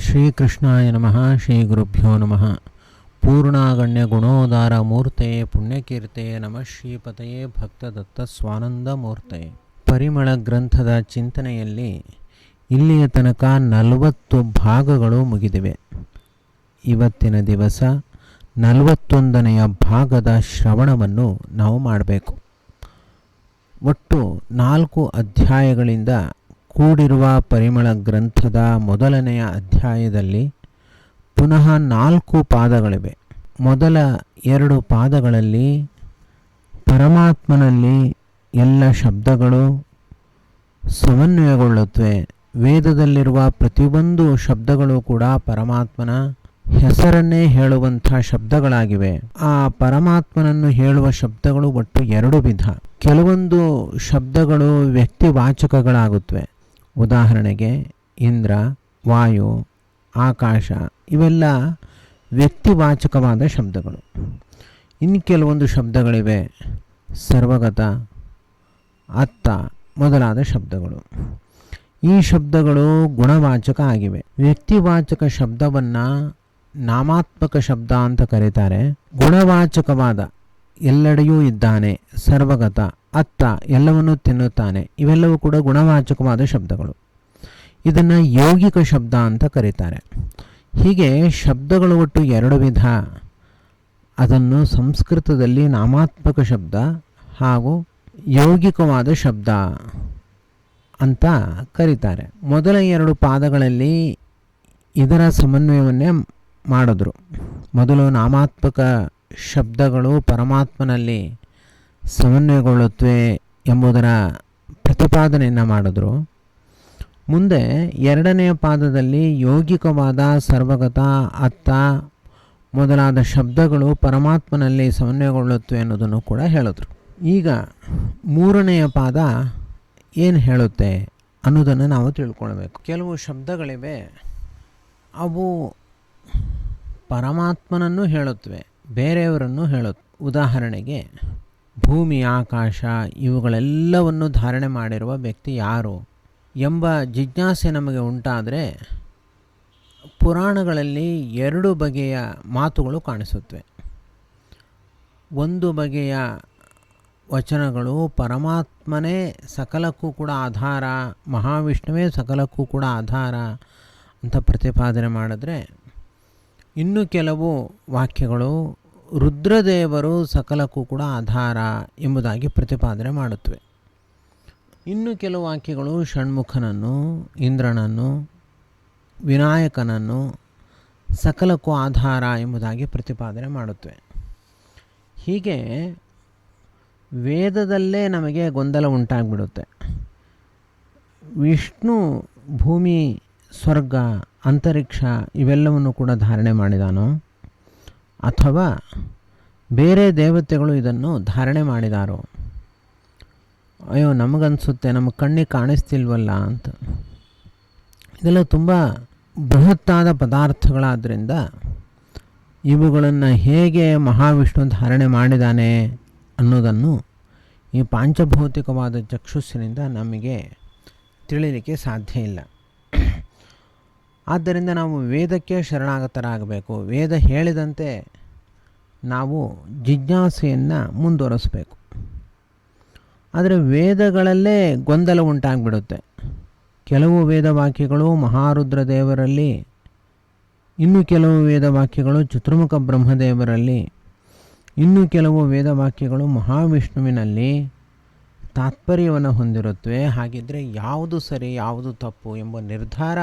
ಶ್ರೀಕೃಷ್ಣಾಯ ನಮಃ ಶ್ರೀ ಗುರುಭ್ಯೋ ನಮಃ. ಪೂರ್ಣಾಗಣ್ಯ ಗುಣೋದಾರ ಮೂರ್ತೆ, ಪುಣ್ಯಕೀರ್ತೆ ನಮಃ ಶ್ರೀಪತಯೇ ಭಕ್ತದತ್ತ ಸ್ವಾನಂದ ಮೂರ್ತೆ. ಪರಿಮಳ ಗ್ರಂಥದ ಚಿಂತನೆಯಲ್ಲಿ ಇಲ್ಲಿಯ ತನಕ ನಲವತ್ತು ಭಾಗಗಳು ಮುಗಿದಿವೆ. ಇವತ್ತಿನ ದಿವಸ ನಲವತ್ತೊಂದನೆಯ ಭಾಗದ ಶ್ರವಣವನ್ನು ನಾವು ಮಾಡಬೇಕು. ಒಟ್ಟು ನಾಲ್ಕು ಅಧ್ಯಾಯಗಳಿಂದ ಕೂಡಿರುವ ಪರಿಮಳ ಗ್ರಂಥದ ಮೊದಲನೆಯ ಅಧ್ಯಾಯದಲ್ಲಿ ಪುನಃ ನಾಲ್ಕು ಪಾದಗಳಿವೆ. ಮೊದಲ ಎರಡು ಪಾದಗಳಲ್ಲಿ ಪರಮಾತ್ಮನಲ್ಲಿ ಎಲ್ಲ ಶಬ್ದಗಳು ಸಮನ್ವಯಗೊಳ್ಳುತ್ತವೆ. ವೇದದಲ್ಲಿರುವ ಪ್ರತಿಯೊಂದು ಶಬ್ದಗಳು ಕೂಡ ಪರಮಾತ್ಮನ ಹೆಸರನ್ನೇ ಹೇಳುವಂಥ ಶಬ್ದಗಳಾಗಿವೆ. ಆ ಪರಮಾತ್ಮನನ್ನು ಹೇಳುವ ಶಬ್ದಗಳು ಒಟ್ಟು ಎರಡು ವಿಧ. ಕೆಲವೊಂದು ಶಬ್ದಗಳು ವ್ಯಕ್ತಿವಾಚಕಗಳಾಗುತ್ತವೆ. ಉದಾಹರಣೆಗೆ ಇಂದ್ರ, ವಾಯು, ಆಕಾಶ ಇವೆಲ್ಲ ವ್ಯಕ್ತಿವಾಚಕವಾದ ಶಬ್ದಗಳು. ಇನ್ನು ಕೆಲವೊಂದು ಶಬ್ದಗಳಿವೆ, ಸರ್ವಗತ, ಅತ್ತ ಮೊದಲಾದ ಶಬ್ದಗಳು. ಈ ಶಬ್ದಗಳು ಗುಣವಾಚಕ ಆಗಿವೆ. ವ್ಯಕ್ತಿವಾಚಕ ಶಬ್ದವನ್ನು ನಾಮಾತ್ಮಕ ಶಬ್ದ ಅಂತ ಕರೀತಾರೆ. ಗುಣವಾಚಕವಾದ ಎಲ್ಲೆಡೆಯೂ ಇದ್ದಾನೆ ಸರ್ವಗತ ಅತ್ತ ಎಲ್ಲವನ್ನು ತಿನ್ನುತ್ತಾನೆ. ಇವೆಲ್ಲವೂ ಕೂಡ ಗುಣವಾಚಕವಾದ ಶಬ್ದಗಳು. ಇದನ್ನು ಯೌಗಿಕ ಶಬ್ದ ಅಂತ ಕರೀತಾರೆ. ಹೀಗೆ ಶಬ್ದಗಳು ಒಟ್ಟು ಎರಡು ವಿಧ. ಅದನ್ನು ಸಂಸ್ಕೃತದಲ್ಲಿ ನಾಮಾತ್ಮಕ ಶಬ್ದ ಹಾಗೂ ಯೌಗಿಕವಾದ ಶಬ್ದ ಅಂತ ಕರೀತಾರೆ. ಮೊದಲ ಎರಡು ಪಾದಗಳಲ್ಲಿ ಇದರ ಸಮನ್ವಯವನ್ನೇ ಮಾಡಿದ್ರು. ಮೊದಲು ನಾಮಾತ್ಮಕ ಶಬ್ದಗಳು ಪರಮಾತ್ಮನಲ್ಲಿ ಸಮನ್ವಯಗೊಳ್ಳುತ್ತವೆ ಎಂಬುದರ ಪ್ರತಿಪಾದನೆಯನ್ನು ಮಾಡಿದ್ರು. ಮುಂದೆ ಎರಡನೆಯ ಪಾದದಲ್ಲಿ ಯೋಗಿಕವಾದ ಸರ್ವಗತ, ಅತ್ತ ಮೊದಲಾದ ಶಬ್ದಗಳು ಪರಮಾತ್ಮನಲ್ಲಿ ಸಮನ್ವಯಗೊಳ್ಳುತ್ತವೆ ಅನ್ನೋದನ್ನು ಕೂಡ ಹೇಳಿದ್ರು. ಈಗ ಮೂರನೆಯ ಪಾದ ಏನು ಹೇಳುತ್ತೆ ಅನ್ನೋದನ್ನು ನಾವು ತಿಳ್ಕೊಳ್ಬೇಕು. ಕೆಲವು ಶಬ್ದಗಳಿವೆ, ಅವು ಪರಮಾತ್ಮನನ್ನು ಹೇಳುತ್ತವೆ, ಬೇರೆಯವರನ್ನು ಹೇಳುತ್ತೆ ಉದಾಹರಣೆಗೆ ಭೂಮಿ, ಆಕಾಶ ಇವುಗಳೆಲ್ಲವನ್ನು ಧಾರಣೆ ಮಾಡಿರುವ ವ್ಯಕ್ತಿ ಯಾರು ಎಂಬ ಜಿಜ್ಞಾಸೆ ನಮಗೆ ಉಂಟಾದರೆ ಪುರಾಣಗಳಲ್ಲಿ ಎರಡು ಬಗೆಯ ಮಾತುಗಳು ಕಾಣಿಸುತ್ತವೆ. ಒಂದು ಬಗೆಯ ವಚನಗಳು ಪರಮಾತ್ಮನೇ ಸಕಲಕ್ಕೂ ಕೂಡ ಆಧಾರ, ಮಹಾವಿಷ್ಣುವೇ ಸಕಲಕ್ಕೂ ಕೂಡ ಆಧಾರ ಅಂತ ಪ್ರತಿಪಾದನೆ ಮಾಡಿದ್ರೆ ಇನ್ನು ಕೆಲವು ವಾಕ್ಯಗಳು ರುದ್ರದೇವರು ಸಕಲಕ್ಕೂ ಕೂಡ ಆಧಾರ ಎಂಬುದಾಗಿ ಪ್ರತಿಪಾದನೆ ಮಾಡುತ್ತವೆ. ಇನ್ನು ಕೆಲವು ವಾಕ್ಯಗಳು ಷಣ್ಮುಖನನ್ನು, ಇಂದ್ರನನ್ನು, ವಿನಾಯಕನನ್ನು ಸಕಲಕ್ಕೂ ಆಧಾರ ಎಂಬುದಾಗಿ ಪ್ರತಿಪಾದನೆ ಮಾಡುತ್ತವೆ. ಹೀಗೆ ವೇದದಲ್ಲೇ ನಮಗೆ ಗೊಂದಲ ಉಂಟಾಗಿಬಿಡುತ್ತೆ. ವಿಷ್ಣು, ಭೂಮಿ, ಸ್ವರ್ಗ, ಅಂತರಿಕ್ಷ ಇವೆಲ್ಲವನ್ನು ಕೂಡ ಧಾರಣೆ ಮಾಡಿದಾನೋ ಅಥವಾ ಬೇರೆ ದೇವತೆಗಳು ಇದನ್ನು ಧಾರಣೆ ಮಾಡಿದಾರೋ? ಅಯ್ಯೋ, ನಮಗನ್ಸುತ್ತೆ, ನಮ್ಮ ಕಣ್ಣಿಗೆ ಕಾಣಿಸ್ತಿಲ್ವಲ್ಲ ಅಂತ. ಇದೆಲ್ಲ ತುಂಬ ಬೃಹತ್ತಾದ ಪದಾರ್ಥಗಳಾದ್ದರಿಂದ ಇವುಗಳನ್ನು ಹೇಗೆ ಮಹಾವಿಷ್ಣು ಧಾರಣೆ ಮಾಡಿದಾನೆ ಅನ್ನೋದನ್ನು ಈ ಪಾಂಚಭೌತಿಕವಾದ ಚಕ್ಷುಸ್ಸಿನಿಂದ ನಮಗೆ ತಿಳಿಯಲಿಕ್ಕೆ ಸಾಧ್ಯ ಇಲ್ಲ. ಆದ್ದರಿಂದ ನಾವು ವೇದಕ್ಕೆ ಶರಣಾಗತರಾಗಬೇಕು. ವೇದ ಹೇಳಿದಂತೆ ನಾವು ಜಿಜ್ಞಾಸೆಯನ್ನು ಮುಂದುವರಿಸಬೇಕು. ಆದರೆ ವೇದಗಳಲ್ಲೇ ಗೊಂದಲ ಉಂಟಾಗಿಬಿಡುತ್ತೆ. ಕೆಲವು ವೇದವಾಕ್ಯಗಳು ಮಹಾರುದ್ರ ದೇವರಲ್ಲಿ ಇನ್ನು ಕೆಲವು ವೇದವಾಕ್ಯಗಳು ಚತುರ್ಮುಖ ಬ್ರಹ್ಮದೇವರಲ್ಲಿ, ಇನ್ನು ಕೆಲವು ವೇದವಾಕ್ಯಗಳು ಮಹಾವಿಷ್ಣುವಿನಲ್ಲಿ ತಾತ್ಪರ್ಯವನ್ನು ಹೊಂದಿರುತ್ತವೆ. ಹಾಗಿದ್ದರೆ ಯಾವುದು ಸರಿ, ಯಾವುದು ತಪ್ಪು ಎಂಬ ನಿರ್ಧಾರ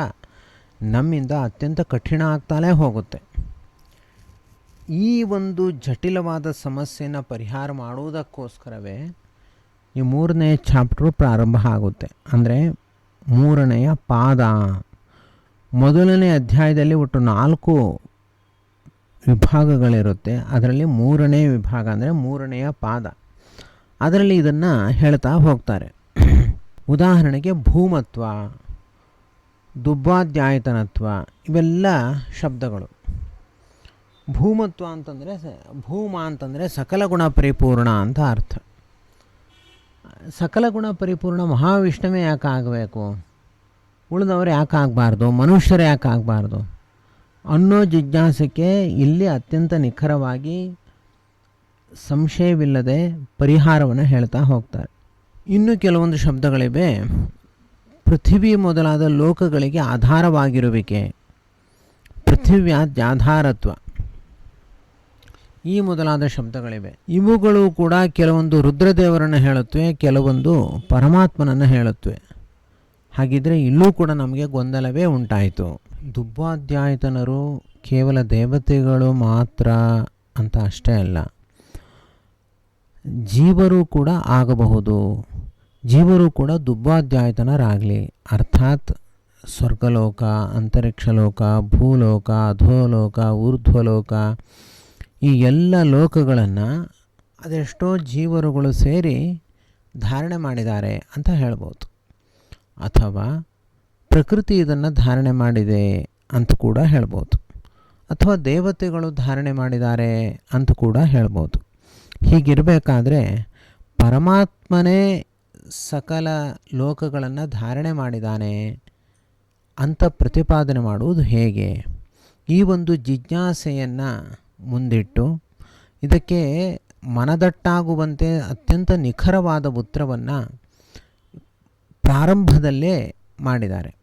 ನಮ್ಮಿಂದ ಅತ್ಯಂತ ಕಠಿಣ ಆಗ್ತಾಲೇ ಹೋಗುತ್ತೆ. ಈ ಒಂದು ಜಟಿಲವಾದ ಸಮಸ್ಯೆನ ಪರಿಹಾರ ಮಾಡುವುದಕ್ಕೋಸ್ಕರವೇ ಈ ಮೂರನೇ ಚಾಪ್ಟ್ರು ಪ್ರಾರಂಭ ಆಗುತ್ತೆ. ಅಂದರೆ ಮೂರನೆಯ ಪಾದ. ಮೊದಲನೇ ಅಧ್ಯಾಯದಲ್ಲಿ ಒಟ್ಟು ನಾಲ್ಕು ವಿಭಾಗಗಳಿರುತ್ತೆ. ಅದರಲ್ಲಿ ಮೂರನೇ ವಿಭಾಗ ಅಂದರೆ ಮೂರನೆಯ ಪಾದ. ಅದರಲ್ಲಿ ಇದನ್ನು ಹೇಳ್ತಾ ಹೋಗ್ತಾರೆ. ಉದಾಹರಣೆಗೆ ಭೂಮತ್ವ. ದುಬ್ಬಾಧ್ಯಾಯತನತ್ವ ಇವೆಲ್ಲ ಶಬ್ದಗಳು. ಭೂಮತ್ವ ಅಂತಂದರೆ ಭೂಮ ಅಂತಂದರೆ ಸಕಲ ಗುಣ ಪರಿಪೂರ್ಣ ಅಂತ ಅರ್ಥ. ಸಕಲ ಗುಣ ಪರಿಪೂರ್ಣ ಮಹಾವಿಷ್ಣುವೇ ಯಾಕೆ ಆಗಬೇಕು? ಉಳಿದವರು ಯಾಕೆ ಆಗಬಾರ್ದು? ಮನುಷ್ಯರು ಯಾಕೆ ಆಗಬಾರ್ದು? ಅನ್ನೋ ಜಿಜ್ಞಾಸಕ್ಕೆ ಇಲ್ಲಿ ಅತ್ಯಂತ ನಿಖರವಾಗಿ ಸಂಶಯವಿಲ್ಲದೆ ಪರಿಹಾರವನ್ನು ಹೇಳ್ತಾ ಹೋಗ್ತಾರೆ. ಇನ್ನು ಕೆಲವೊಂದು ಶಬ್ದಗಳಿವೆ. ಪೃಥಿವಿ ಮೊದಲಾದ ಲೋಕಗಳಿಗೆ ಆಧಾರವಾಗಿರುವಿಕೆ. ಪೃಥಿವ್ಯಾಧಾರತ್ವ ಈ ಮೊದಲಾದ ಶಬ್ದಗಳಿವೆ. ಇವುಗಳು ಕೂಡ ಕೆಲವೊಂದು ರುದ್ರದೇವರನ್ನು ಹೇಳುತ್ತವೆ, ಕೆಲವೊಂದು ಪರಮಾತ್ಮನನ್ನು ಹೇಳುತ್ತವೆ. ಹಾಗಿದ್ರೆ ಇಲ್ಲೂ ಕೂಡ ನಮಗೆ ಗೊಂದಲವೇ ಉಂಟಾಯಿತು. ದುಬ್ಬಾಧ್ಯಾಯತನರು ಕೇವಲ ದೇವತೆಗಳು ಮಾತ್ರ ಅಂತ ಅಷ್ಟೇ ಅಲ್ಲ. ಜೀವರು ಕೂಡ ಆಗಬಹುದು. ಜೀವರು ಕೂಡ ದುಬ್ಬಾಧ್ಯಾಯತನರಾಗಲಿ. ಅರ್ಥಾತ್ ಸ್ವರ್ಗಲೋಕ, ಅಂತರಿಕ್ಷಲೋಕ, ಭೂಲೋಕ, ಅಧೋಲೋಕ, ಊರ್ಧ್ವಲೋಕ, ಈ ಎಲ್ಲ ಲೋಕಗಳನ್ನು ಅದೆಷ್ಟೋ ಜೀವರುಗಳು ಸೇರಿ ಧಾರಣೆ ಮಾಡಿದ್ದಾರೆ ಅಂತ ಹೇಳ್ಬೋದು. ಅಥವಾ ಪ್ರಕೃತಿ ಇದನ್ನು ಧಾರಣೆ ಮಾಡಿದೆ ಅಂತ ಕೂಡ ಹೇಳ್ಬೋದು. ಅಥವಾ ದೇವತೆಗಳು ಧಾರಣೆ ಮಾಡಿದ್ದಾರೆ ಅಂತ ಕೂಡ ಹೇಳ್ಬೋದು. ಹೀಗಿರಬೇಕಾದ್ರೆ ಪರಮಾತ್ಮನೇ ಸಕಲ ಲೋಕಗಳನ್ನು ಧಾರಣೆ ಮಾಡಿದ್ದಾನೆ ಅಂತ ಪ್ರತಿಪಾದನೆ ಮಾಡುವುದು ಹೇಗೆ? ಈ ಒಂದು ಜಿಜ್ಞಾಸೆಯನ್ನು ಮುಂದಿಟ್ಟು ಇದಕ್ಕೆ ಮನದಟ್ಟಾಗುವಂತೆ ಅತ್ಯಂತ ನಿಖರವಾದ ಉತ್ತರವನ್ನು ಪ್ರಾರಂಭದಲ್ಲೇ ಮಾಡಿದ್ದಾರೆ.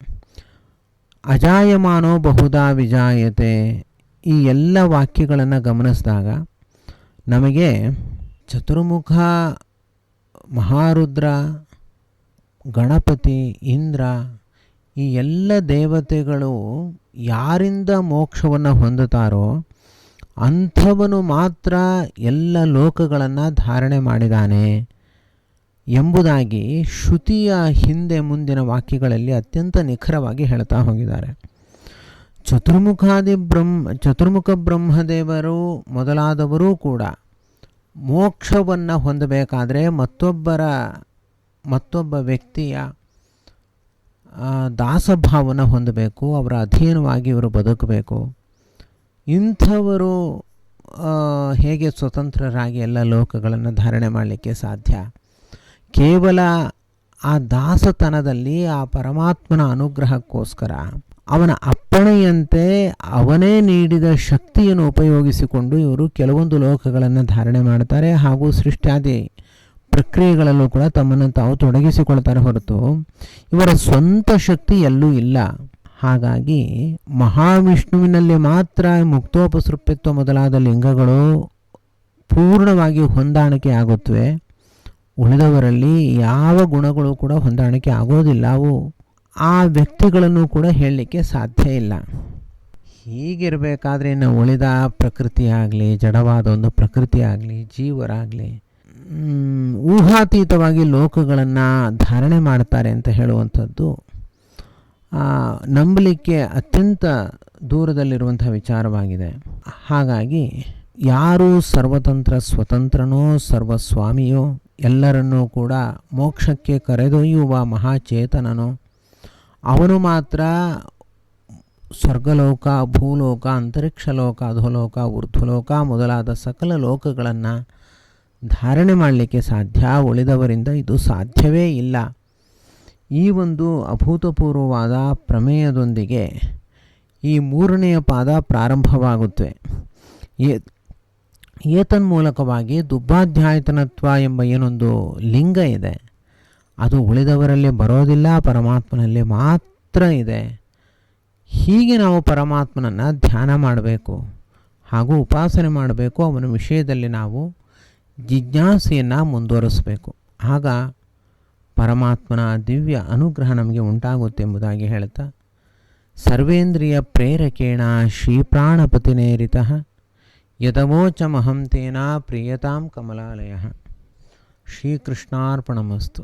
ಅಜಾಯಮಾನೋ ಬಹುದಾ ವಿಜಾಯತೆ ಈ ಎಲ್ಲ ವಾಕ್ಯಗಳನ್ನು ಗಮನಿಸಿದಾಗ ನಮಗೆ ಚತುರ್ಮುಖ ಮಹಾರುದ್ರ, ಗಣಪತಿ, ಇಂದ್ರ ಈ ಎಲ್ಲ ದೇವತೆಗಳು ಯಾರಿಂದ ಮೋಕ್ಷವನ್ನು ಹೊಂದುತ್ತಾರೋ ಅಂಥವನು ಮಾತ್ರ ಎಲ್ಲ ಲೋಕಗಳನ್ನು ಧಾರಣೆ ಮಾಡಿದಾನೆ ಎಂಬುದಾಗಿ ಶ್ರುತಿಯ ಹಿಂದೆ ಮುಂದಿನ ವಾಕ್ಯಗಳಲ್ಲಿ ಅತ್ಯಂತ ನಿಖರವಾಗಿ ಹೇಳ್ತಾ ಹೋಗಿದ್ದಾರೆ. ಚತುರ್ಮುಖಾದಿ ಬ್ರಹ್ಮ, ಚತುರ್ಮುಖ ಬ್ರಹ್ಮದೇವರು ಮೊದಲಾದವರೂ ಕೂಡ ಮೋಕ್ಷವನ್ನು ಹೊಂದಬೇಕಾದ್ರೆ ಮತ್ತೊಬ್ಬರ, ಮತ್ತೊಬ್ಬ ವ್ಯಕ್ತಿಯ ದಾಸಭಾವನ ಹೊಂದಬೇಕು, ಅವರ ಅಧೀನವಾಗಿ ಇವರು ಬದುಕಬೇಕು. ಇಂಥವರು ಹೇಗೆ ಸ್ವತಂತ್ರರಾಗಿ ಎಲ್ಲ ಲೋಕಗಳನ್ನು ಧಾರಣೆ ಮಾಡಲಿಕ್ಕೆ ಸಾಧ್ಯ? ಕೇವಲ ಆ ದಾಸತನದಲ್ಲಿ ಆ ಪರಮಾತ್ಮನ ಅನುಗ್ರಹಕ್ಕೋಸ್ಕರ. ಅವನ ಅಪ್ಪಣೆಯಂತೆ ಅವನೇ ನೀಡಿದ ಶಕ್ತಿಯನ್ನು ಉಪಯೋಗಿಸಿಕೊಂಡು ಇವರು ಕೆಲವೊಂದು ಲೋಕಗಳನ್ನು ಧಾರಣೆ ಮಾಡ್ತಾರೆ ಹಾಗೂ ಸೃಷ್ಟ್ಯಾದಿ ಪ್ರಕ್ರಿಯೆಗಳಲ್ಲೂ ಕೂಡ ತಮ್ಮನ್ನು ತಾವು ತೊಡಗಿಸಿಕೊಳ್ತಾರೆ ಹೊರತು ಇವರ ಸ್ವಂತ ಶಕ್ತಿ ಎಲ್ಲೂ ಇಲ್ಲ. ಹಾಗಾಗಿ ಮಹಾವಿಷ್ಣುವಿನಲ್ಲಿ ಮಾತ್ರ ಮುಕ್ತೋಪಸೃಪ್ಯತ್ವ ಮೊದಲಾದ ಲಿಂಗಗಳು ಪೂರ್ಣವಾಗಿ ಹೊಂದಾಣಿಕೆ ಆಗುತ್ತವೆ. ಉಳಿದವರಲ್ಲಿ ಯಾವ ಗುಣಗಳು ಕೂಡ ಹೊಂದಾಣಿಕೆ ಆಗೋದಿಲ್ಲ. ಅವು ಆ ವ್ಯಕ್ತಿಗಳನ್ನು ಕೂಡ ಹೇಳಲಿಕ್ಕೆ ಸಾಧ್ಯ ಇಲ್ಲ. ಹೀಗಿರಬೇಕಾದ್ರೆ ಇನ್ನು ಉಳಿದ ಪ್ರಕೃತಿ ಆಗಲಿ, ಜಡವಾದ ಒಂದು ಪ್ರಕೃತಿ ಆಗಲಿ ಜೀವರಾಗಲಿ ಊಹಾತೀತವಾಗಿ ಲೋಕಗಳನ್ನು ಧಾರಣೆ ಮಾಡ್ತಾರೆ ಅಂತ ಹೇಳುವಂಥದ್ದು ನಂಬಲಿಕ್ಕೆ ಅತ್ಯಂತ ದೂರದಲ್ಲಿರುವಂಥ ವಿಚಾರವಾಗಿದೆ. ಹಾಗಾಗಿ ಯಾರು ಸರ್ವತಂತ್ರ ಸ್ವತಂತ್ರನೋ, ಸರ್ವಸ್ವಾಮಿಯೋ, ಎಲ್ಲರನ್ನೂ ಕೂಡ ಮೋಕ್ಷಕ್ಕೆ ಕರೆದೊಯ್ಯುವ ಮಹಾಚೇತನನೋ ಅವನು ಮಾತ್ರ ಸ್ವರ್ಗಲೋಕ, ಭೂಲೋಕ ಅಂತರಿಕ್ಷ ಲೋಕ ಅಧೋಲೋಕ, ಊರ್ಧ್ವಲೋಕ ಮೊದಲಾದ ಸಕಲ ಲೋಕಗಳನ್ನು ಧಾರಣೆ ಮಾಡಲಿಕ್ಕೆ ಸಾಧ್ಯ. ಉಳಿದವರಿಂದ ಇದು ಸಾಧ್ಯವೇ ಇಲ್ಲ. ಈ ಒಂದು ಅಭೂತಪೂರ್ವವಾದ ಪ್ರಮೇಯದೊಂದಿಗೆ ಈ ಮೂರನೆಯ ಪಾದ ಪ್ರಾರಂಭವಾಗುತ್ತವೆ ಏತನ್ಮೂಲಕವಾಗಿ ದುಬ್ಬಾಧ್ಯಾಯತನತ್ವ ಎಂಬ ಏನೊಂದು ಲಿಂಗ ಇದೆ. ಅದು ಉಳಿದವರಲ್ಲಿ ಬರೋದಿಲ್ಲ, ಪರಮಾತ್ಮನಲ್ಲಿ ಮಾತ್ರ ಇದೆ. ಹೀಗೆ ನಾವು ಪರಮಾತ್ಮನನ್ನು ಧ್ಯಾನ ಮಾಡಬೇಕು, ಹಾಗೂ ಉಪಾಸನೆ ಮಾಡಬೇಕು, ಅವನ ವಿಷಯದಲ್ಲಿ ನಾವು ಜಿಜ್ಞಾಸೆಯನ್ನು ಮುಂದುವರಿಸಬೇಕು. ಆಗ ಪರಮಾತ್ಮನ ದಿವ್ಯ ಅನುಗ್ರಹ ನಮಗೆ ಉಂಟಾಗುತ್ತೆ ಎಂಬುದಾಗಿ ಹೇಳ್ತಾ ಸರ್ವೇಂದ್ರಿಯ ಪ್ರೇರಕೇಣ ಶ್ರೀಪ್ರಾಣಪತಿನೇರಿತ ಯದವೋಚಮಹಂ ತೇನ ಪ್ರಿಯತಾಂ ಕಮಲಾಲಯ. ಶ್ರೀಕೃಷ್ಣಾರ್ಪಣಮಸ್ತು.